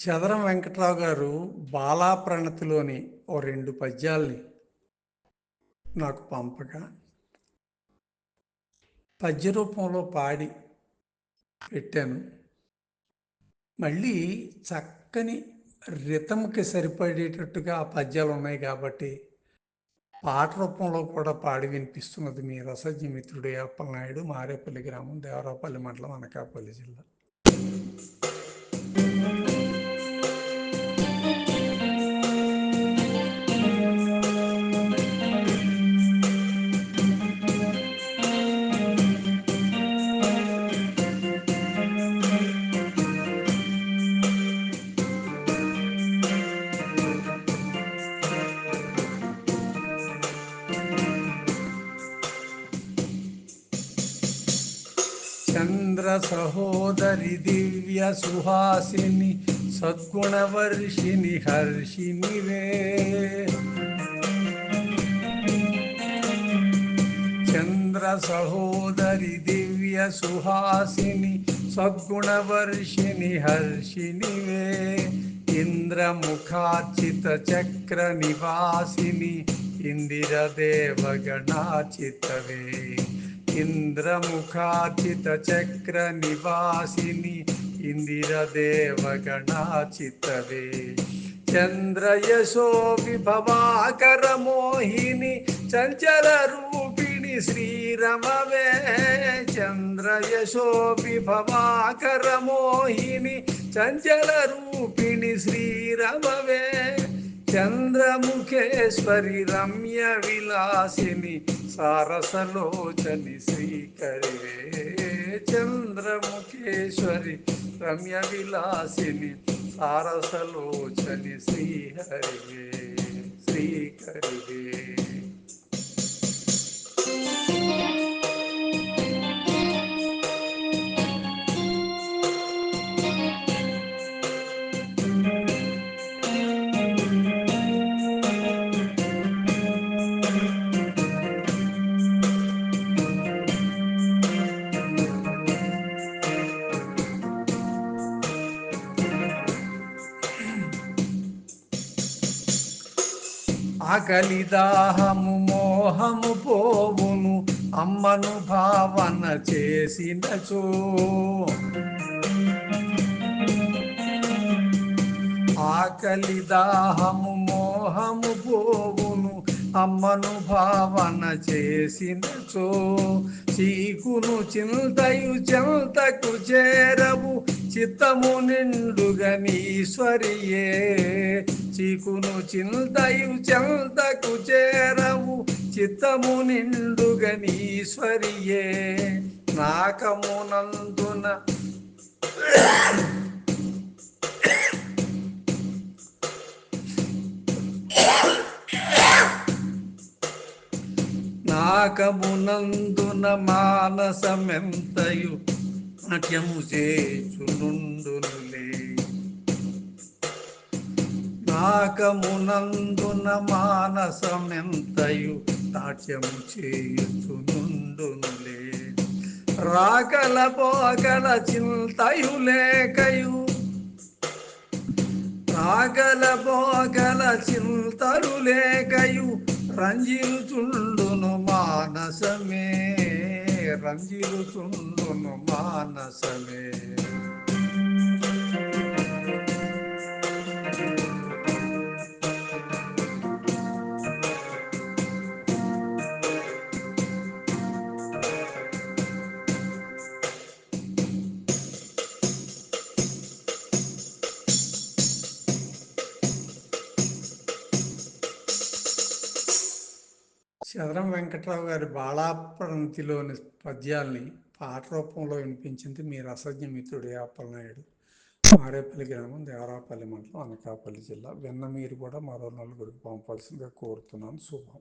చదరం వెంకట్రావు గారు బాలా ప్రణతిలోని ఓ రెండు పద్యాల్ని నాకు పంపగా. పద్య రూపంలో పాడి పెట్టాను. మళ్ళీ చక్కని రితంకి సరిపడేటట్టుగా ఆ పద్యాలు ఉన్నాయి కాబట్టి పాట రూపంలో కూడా పాడి వినిపిస్తున్నది మీ రసజ్ఞ మిత్రుడు అప్పలనాయుడు మారేపల్లి గ్రామం దేవరాపల్లి మండలం అనకాపల్లి జిల్లా. चंद्र सहोदरी दिव्य चन्द्रसहोदरि दिव्यसुहासिनि सद्गुणवर्षिणि हर्षिनि वे। चन्द्रसहोदरि दिव्यसुहासिनि सद्गुणवर्षिणि हर्षिनि वे। इन्द्रमुखाचितचक्रनिवासिनि इन्दिरदेवगणाचितवे ఇంద్రముఖాచిత చక్ర నివాసిని ఇందిర దేవగణాచితవే ఇంద్రముఖాచిత చక్ర నివాసిని ఇందిర దేవగణాచితవే చంద్రముఖేశ్వరి రమ్య విలాసిని సారసలోచని శ్రీకరివే. చంద్రముఖేశ్వరి రమ్య విలాసిని సారసలోచని శ్రీహరివే. శ్రీకరివే. ఆకలి దాహము మోహము పోవును అమ్మను భావన చేసినచో. ఆకలి దాహము మోహము పోవును అమ్మను భావన చేసినచో. చీకును చింతయు చెంతకు చేరవు చిత్తము నిండుగనీశ్వరియే నీకును చింతయు చెంతకు చేరవు చిత్తము నిండుగనీశ్వరియే నాకమునందున నాకమునందున మానసమెంతయు నట్యము చేచునుండునులే. నాకమునందున మానసమెంతయు నాట్యము చేయుచునుండునులే రాకల పోకల చింతయు లేకయు రాగల పోగల చింతలు లేకయు రంజిలుచుండును మానసమే రంజిలుచుండును మానసమే. చదరం వెంకట్రావు గారి బాళాప్రంతిలోని పద్యాల్ని పాట రూపంలో వినిపించింది మీ రసజ్ఞ మిత్రుడు అప్పలనాయుడు మారేపల్లి గ్రామం దేవరాపల్లి మండలం అనకాపల్లి జిల్లా. విన్న మీరు కూడా మరో నలుగురికి పంపాల్సిందిగా కోరుతున్నాను. శుభం.